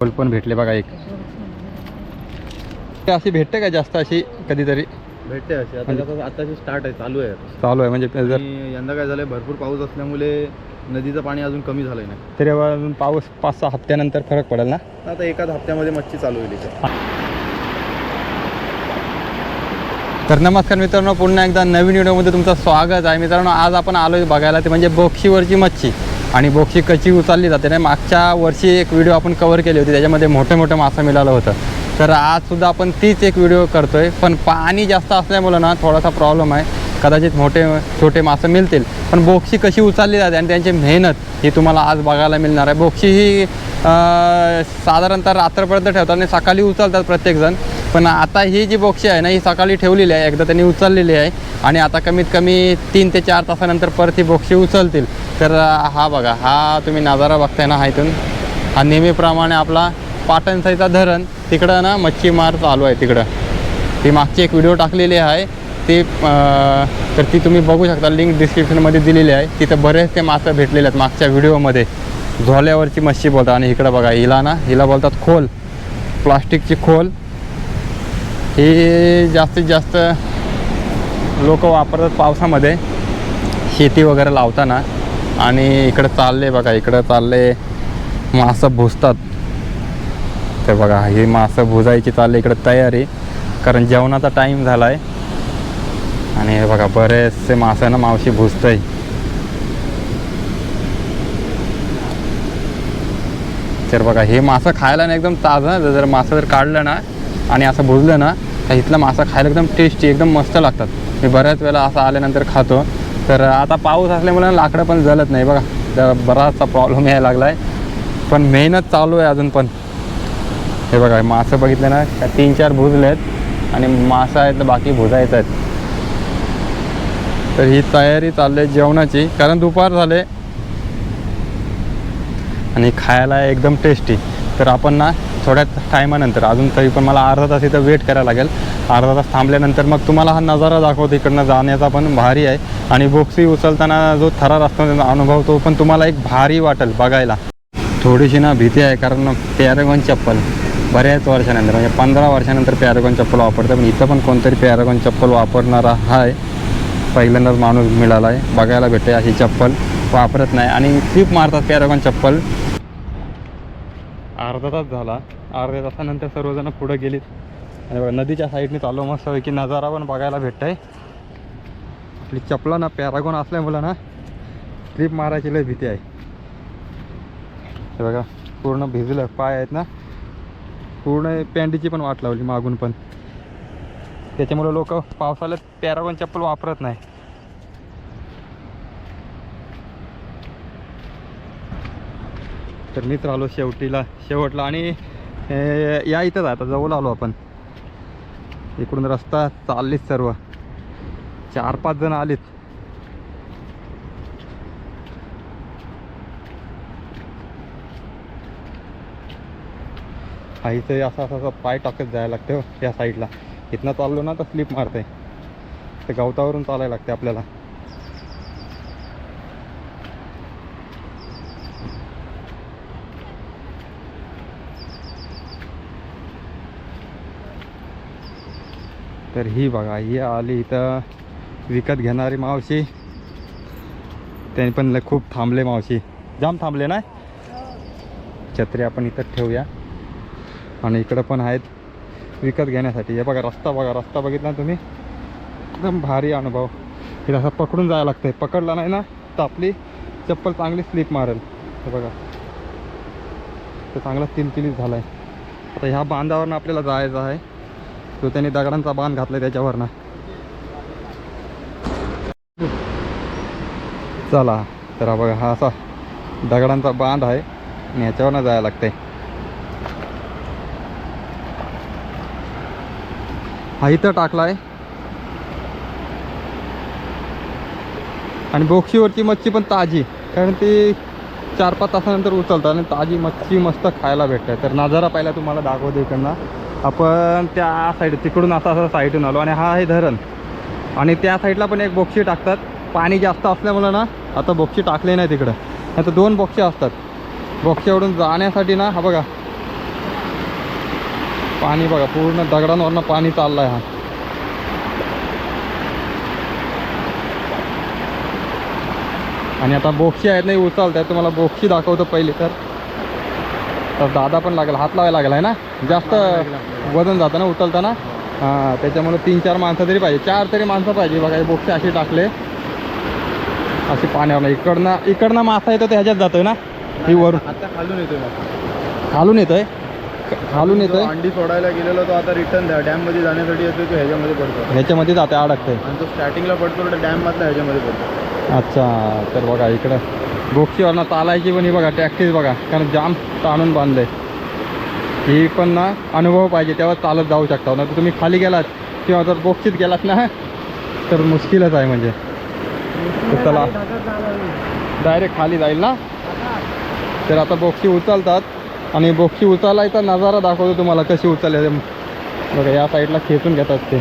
फुल पण भेटले बघा एक. ते अशी भेटते का जास्त अशी कधीतरी? भेटते अशी. आता म्हणजे- कसं आताची स्टार्ट आहे चालू आहे. चालू आहे म्हणजे जर आणि यंदा काय झालंय भरपूर पाऊस असल्यामुळे नदीचं पाणी अजून कमी झालंय नाही. तरी अजून पाऊस पाच सहा हप्त्यानंतर फरक पडेल ना? आता एकाच हप्त्यामध्ये मच्छी चालू होईल इथे. तर नमस्कार मित्रांनो पुन्हा एकदा नवीन व्हिडिओमध्ये तुमचं स्वागत आहे. मित्रांनो आज आपण आलो बघायला ते म्हणजे बोक्षीवरची मच्छी. आणि बोक्षी कशी उचलली जाते ना मागच्या वर्षी एक व्हिडिओ आपण कवर केली होती त्याच्यामध्ये मोठे मोठे मासा मिळालं होतं. तर आजसुद्धा आपण तीच एक व्हिडिओ करतो आहे पण पाणी जास्त असल्यामुळं ना थोडासा प्रॉब्लेम आहे. कदाचित मोठे छोटे मासे मिळतील पण बोक्षी कशी उचलली जाते आणि त्यांची मेहनत ही तुम्हाला आज बघायला मिळणार आहे. बोक्षी ही साधारणतः रात्रपर्यंत ठेवतात आणि सकाळी उचलतात प्रत्येकजण पण आता ही जी बोक्षी आहे ना ही सकाळी ठेवलेली आहे एकदा त्यांनी उचललेली आहे. आणि आता कमीत कमी तीन ते चार तासानंतर परत ही बोक्षी उचलतील. तर हा बघा हा तुम्ही नजारा बघताय ना हा इथून. हा नेहमीप्रमाणे आपला पाटणसाईचा धरण तिकडं ना मच्छीमार चालू आहे तिकडं. ती मागची एक व्हिडिओ टाकलेली आहे. ती तर ती तुम्ही बघू शकता लिंक डिस्क्रिप्शनमध्ये दिलेली आहे. तिथं बरेच ते मासे भेटलेले आहेत मागच्या व्हिडिओमध्ये झोल्यावरची मच्छी बोलतात आणि इकडं बघा हिला ना हिला बोलतात खोल. प्लास्टिकची खोल. ही जास्तीत जास्त लोक वापरतात पावसामध्ये. शेती वगैरे लावताना. आणि इकडं चालले बघा इकडं चालले. मासं भुजतात तर बघा ही मासं भुजायची चालली इकडं तयारी. कारण जेवणाचा टाईम झाला आहे आणि हे बघा बरेचसे मासं ना मावशी भुजतंय तर बघा हे मासं खायला ना एकदम ताजं जर मासं जर काढलं ना आणि असं भुजलं ना तर इथलं मासं खायला एकदम टेस्टी एकदम मस्त लागतात. मी बऱ्याच वेळा असं आल्यानंतर खातो. तर आता पाऊस असल्यामुळे लाकडं पण जलत नाही बघा. तर बराचसा प्रॉब्लेम यायला लागला आहे पण मेहनत चालू आहे अजून पण. हे बघा मासं बघितलं ना त्या तीन चार भुजले आहेत आणि मासं आहेत तर बाकी भुजायचं आहेत. तर ही तयारी चालली आहे जेवणाची. कारण दुपार झाले. आणि खायला एकदम टेस्टी तर आपण ना थोड्या टायमानंतर अजून तरी पण मला अर्धा तास इथं वेट करायला लागेल. अर्धा तास थांबल्यानंतर मग तुम्हाला हा नजारा दाखवतो इकडनं जाण्याचा पण भारी आहे. आणि बोक्सी उचलताना जो थरार असतो त्याचा अनुभव तो पण तुम्हाला एक भारी वाटेल बघायला. थोडीशी ना भीती आहे कारण पॅरेगॉन चप्पल बऱ्याच वर्षानंतर म्हणजे पंधरा वर्षानंतर पॅरेगॉन चप्पल वापरतं पण इथं पण कोणतरी पॅरेगॉन चप्पल वापरणारा आहे. पहिल्यांदाच माणूस मिळाला आहे. बघायला भेटते अशी चप्पल वापरत नाही. आणि क्लिप मारतात पॅरेगॉन चप्पल. अर्धा तास झाला. अर्ध्या तासानंतर सर्वजण पुढं गेलीत. आणि बघा नदीच्या साईडने चालू मस्त की नजारा पण बघायला भेटत आहे आपली चपला ना पॅरागॉन असल्यामुळं ना स्लिप मारायची लय भीती आहे. हे बघा पूर्ण भिजलं. पाय आहेत ना? पूर्ण पॅन्टीची पण वाट लावली मागून पण. त्याच्यामुळे लोक पावसाळ्यात पॅरागॉन चप्पल वापरत नाही. तर मीच आलो शेवटीला शेवटला आणि या इथंच आता जवळ आलो आपण. इकडून रस्ता चाललीच सर्व. चार पाच जण आलीत. हा इथं असं असं असं पाय टाकत जायला लागतं हो, या साईडला इथनं चाललो ना तर स्लिप मारते ते गवतावरून चालायला लागते आपल्याला. तर ही बघा ही आली इथं. विकत घेणारी मावशी. त्यांनी पण खूप थांबले मावशी. जाम थांबले ना? छत्री आपण इथं ठेवूया. आणि इकडं पण आहेत. विकत घेण्यासाठी. हे बघा रस्ता बघा रस्ता बघितला तुम्ही? एकदम भारी अनुभव. हे असं पकडून जायला लागतंय. पकडला नाही ना? तर आपली चप्पल चांगली स्लिप मारेल. हे बघा. तर चांगला तिलतिलीत झाला आहे आता ह्या बांधावरनं आपल्याला जायचं आहे. तो त्याने दगडांचा बांध घातलाय त्याच्यावरनं. चला तर हा बघा हा असा दगडांचा बांध आहे आणि ह्याच्यावरनं जायला लागतंय. हा इथं टाकलाय. आणि बोक्षीवरची मच्छी पण ताजी कारण ती चार पाच तासानंतर उचलतात आणि ताजी मच्छी मस्त खायला भेटते. तर नजारा पहिला तुम्हाला दाखवतो इकडनं. आपण त्या साईड तिकडून असा असं साईडून आलो आणि हा आहे धरण. आणि त्या साईडला पण एक बोक्षी टाकतात. पाणी जास्त असल्यामुळं ना आता बोक्षी टाकले नाही तिकडं. आता दोन बोक्षे असतात. बोक्षेवरून जाण्यासाठी ना हा बघा. पाणी बघा पूर्ण दगडांवरनं पाणी चाललं आहे हा. आणि आता बोक्षी आहेत नाही उचलत आहे तुम्हाला बोक्षी दाखवतो पहिले तर. तर दादा पण लागेल हात लावायला लागला आहे ना? जास्त वजन जातं ना उचलताना? हां त्याच्यामुळे तीन चार माणसं तरी पाहिजे. चार तरी माणसं पाहिजे. बघा हे बोक्षे असे टाकले. असे पाण्यावर इकडनं इकडनं मासा येतो ते ह्याच्यात जातोय ना? ही वरून. आता खालून येतोय खालून येतोय? खालून येतोय? अंडी सोडायला गेलेला तो आता रिटर्न डॅममध्ये जाण्यासाठी येतोय तो ह्याच्यामध्ये पडतो. ह्याच्यामध्ये जाते अडकतंय. आणि तो स्टार्टिंगला पडतो डॅम मधला ह्याच्यामध्ये पडतो. अच्छा तर बघा इकडं. बोक्षीवरनं चालायची पण ही बघा टॅक्सीच बघा. कारण जाम ताणून बांधलंय. ही पण ना अनुभव पाहिजे तेव्हा चालत जाऊ शकता. ना तुम्ही खाली गेलात किंवा जर बोक्षीत गेलात ना तर मुश्किलच आहे म्हणजे. चला. डायरेक्ट खाली जाईल ना? तर आता बोक्षी उचलतात. आणि बोक्षी उचलायचा नजारा दाखवतो तुम्हाला कशी उचलले. बघा या साईडला खेचून घेतात ते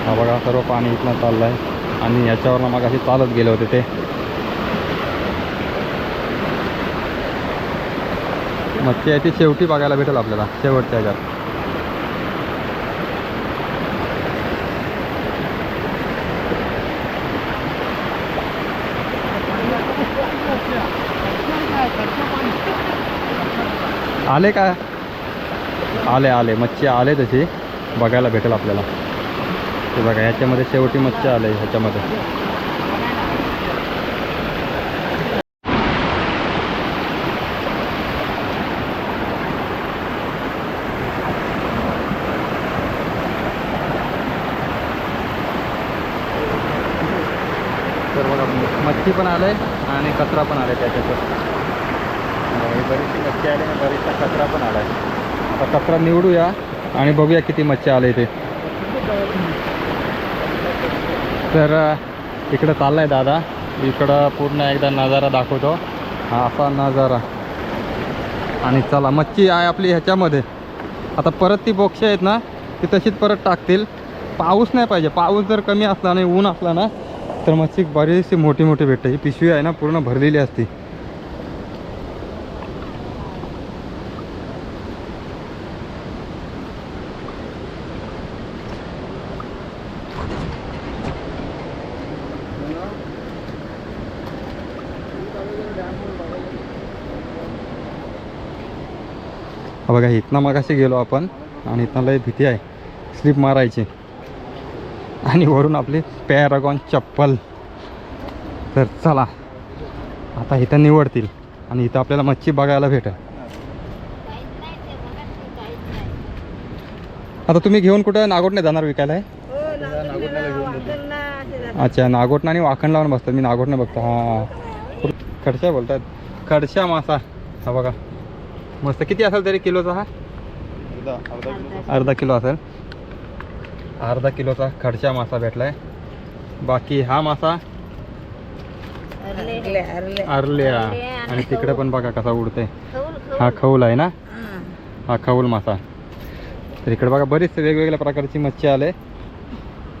हा बघा सर्व पाणी इथनं चाललं आहे आणि याच्यावरनं मग असे चालत गेले होते ते. मच्छी आहे ती शेवटी बघायला भेटेल आपल्याला शेवटच्या ह्याच्यात. आले का? आले आले. मच्छी आले तशी. बघायला भेटेल आपल्याला. ते बघा ह्याच्यामध्ये शेवटी मच्छी आले ह्याच्यामध्ये. तर बघा मच्छी पण आले आणि कचरा पण आलाय त्याच्यात बरीचशी मच्छी आली आणि बरीचसा कचरा पण आला आहे आता कचरा निवडूया आणि बघूया किती मच्छी आले ते. तर इकडं चाललं आहे दादा. इकडं पूर्ण एकदा नजारा दाखवतो. हा असा नजारा. आणि चला मच्छी आहे आपली ह्याच्यामध्ये. आता परत ती बोक्षी आहेत ना ती तशीच परत टाकतील. पाऊस नाही पाहिजे. पाऊस जर कमी असला आणि ऊन असला ना तर मच्छी बरीचशी मोठी मोठी भेटते. ही पिशवी आहे ना पूर्ण भरलेली असती हा बघा इथनं मगाशी गेलो आपण आणि इथनं लय भीती आहे. स्लिप मारायची. आणि वरून आपली पॅरागॉन चप्पल. तर चला आता इथं निवडतील आणि इथं आपल्याला मच्छी बघायला भेटेल. आता तुम्ही घेऊन कुठं नागोटने जाणार विकायला? आहे अच्छा नागोटनं आणि वाखण लावून बसतात. मी नागोटनं बघतो. हां. खडशा बोलतात. खडशा मासा. हा बघा. मस्त. किती असेल तरी किलोचा हा? अर्धा अर्धा किलो अर्धा किलो असेल. अर्धा किलोचा खडशा मासा भेटलाय. बाकी हा मासा आरल्या आणि तिकडे पण बघा कसा उडते हा खौल आहे ना? हा खौल मासा. तर इकडे बघा बरीच वेगवेगळ्या प्रकारची मच्छी आले.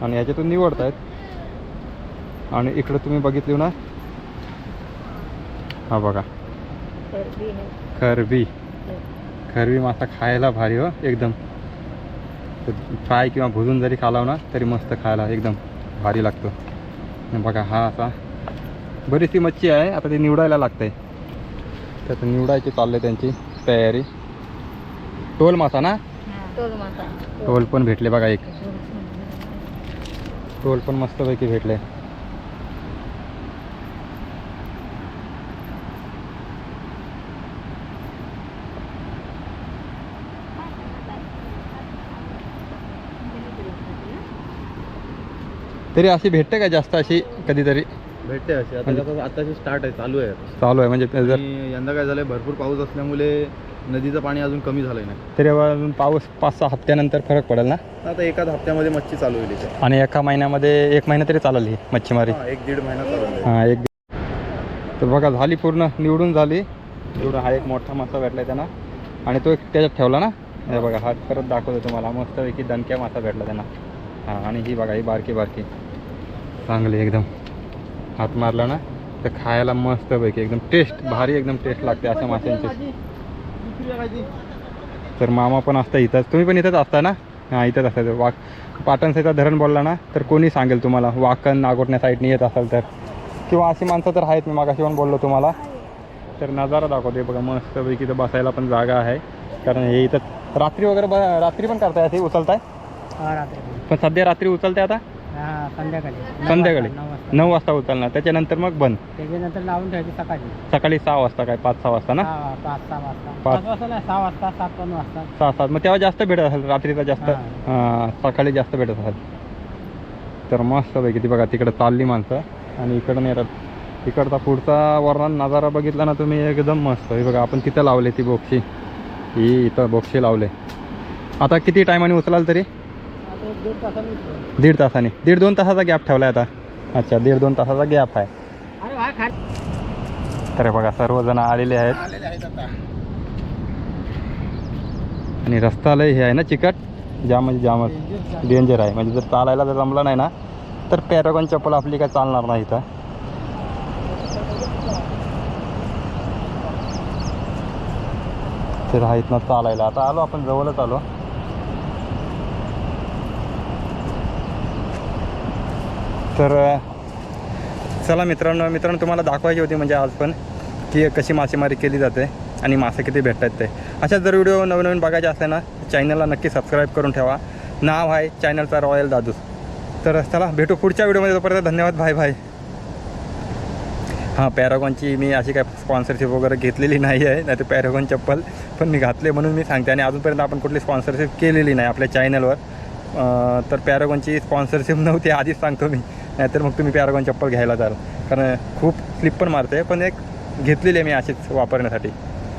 आणि याच्यातून निवडत आहेत आणि इकडे तुम्ही बघितली ना? हा बघा. खरबी. खरबी मासा खायला भारी हो एकदम. फ्राय किंवा भुजून जरी खालाव ना तरी मस्त खायला एकदम भारी लागतो. बघा हा असा बरीचशी मच्छी आहे आता ती निवडायला लागते. तर आता निवडायची चालले त्यांची तयारी. टोल मासा ना? टोल पण भेटले बघा एक. टोल पण मस्तपैकी भेटले. तरी अशी भेटते का जास्त अशी कधीतरी? भेटते अशी. आता म्हणजे- कसं आताची स्टार्ट आहे चालू आहे. चालू आहे म्हणजे जर आणि यंदा काय झालंय भरपूर पाऊस असल्यामुळे नदीचं पाणी अजून कमी झालंय नाही तरी अजून पाऊस पाच सहा हप्त्यानंतर फरक पडेल ना? आता एकाच हप्त्यामध्ये मच्छी चालू होईल इथे. आणि एका महिन्यामध्ये एक महिना तरी चालेल ही मच्छीमारी. हा, एक दीड महिना चालू हां एक तर बघा झाली पूर्ण निवडून झाली. एवढा हा एक मोठा मासा भेटला त्यांना. आणि तो एक त्याच्यात ठेवला ना? हे बघा हा परत दाखवतो तुम्हाला. मस्तपैकी दणक्या मासा भेटला त्यांना. हां आणि ही बघा ही बारकी बारकी. चांगली एकदम. हात मारला ना तर खायला मस्तपैकी एकदम टेस्ट भारी एकदम टेस्ट लागते अशा माशांची. तर मामा पण असता इथंच. तुम्ही पण इथंच असता ना? हां इथंच असता. वाक पाटणसाईचा धरण बोलला ना तर कोणी सांगेल तुम्हाला? वाकण नागोटण्या साईडने येत असाल तर. किंवा अशी माणसं तर आहेत मी मागाशी पण बोललो तुम्हाला. तर नजारा दाखवते बघा मस्तपैकी इथं बसायला पण जागा आहे. कारण हे इथं रात्री वगैरे ब रात्री पण करताय असे? उचलताय? हा रात्री. पण सध्या रात्री उचलते आता? हा संध्याकाळी. संध्याकाळी. नऊ वाजता. नऊ वाजता उचलणार. त्याच्यानंतर मग बंद. त्याच्यानंतर लावून ठेवायची सकाळी. सकाळी सहा वाजता काय? पाच सहा वाजता ना? सहा पाच सहा वाजता. पाच. पाच वाजता नाही सहा वाजता सात पण वाजता. सहा सात. मग तेव्हा जास्त भेटत असेल रात्रीचा जास्त? हां. सकाळी जास्त भेटत असेल. तर मस्त पैकी ती बघा तिकडं चालली माणसं. आणि इकडं येतात. इकडचा पुढचा वर्णन नजारा बघितला ना तुम्ही एकदम मस्त. हे बघा आपण तिथं लावले ती बोक्षी. ही इथं बोक्षी लावले. आता किती टायमाने उचलाल तरी? दीड तासाने. दीड दोन तासाचा गॅप ठेवला आहे आता. अच्छा दीड दोन तासाचा गॅप आहे. तर बघा सर्वजण आलेले आहेत. आणि रस्ता लय हे आहे ना चिकट? जाम म्हणजे जामच डेंजर आहे. म्हणजे जर चालायला जर जमलं नाही ना तर पॅरागॉन चप्पल आपली काय चालणार नाही इथं. तर हा इथनं चालायला. आता आलो आपण जवळच आलो. तर चला मित्रांनो मित्रांनो तुम्हाला दाखवायची होती म्हणजे आज पण की कशी मासेमारी केली जाते आणि मासे किती भेटतात ते. अशा जर व्हिडिओ नवीन नवीन बघायचे असले ना चॅनलला नक्की सबस्क्राईब करून ठेवा. नाव आहे चॅनलचा रॉयल दादूस तर चला भेटू पुढच्या व्हिडिओमध्ये. तोपर्यंत धन्यवाद. भाई भाई हां पॅरागॉनची मी अशी काय स्पॉन्सरशिप वगैरे घेतलेली नाही आहे नाही तर पॅरागॉन चप्पल पण मी घातले म्हणून मी सांगते. आणि अजूनपर्यंत आपण कुठली स्पॉन्सरशिप केलेली नाही आपल्या चॅनलवर. तर पॅरागॉनची स्पॉन्सरशिप नव्हती आधीच सांगतो मी. नाहीतर मग तुम्ही पॅरागॉन चप्पल घ्यायला जाल. कारण खूप स्लिप पण मारते पण एक घेतलेली आहे मी अशीच वापरण्यासाठी.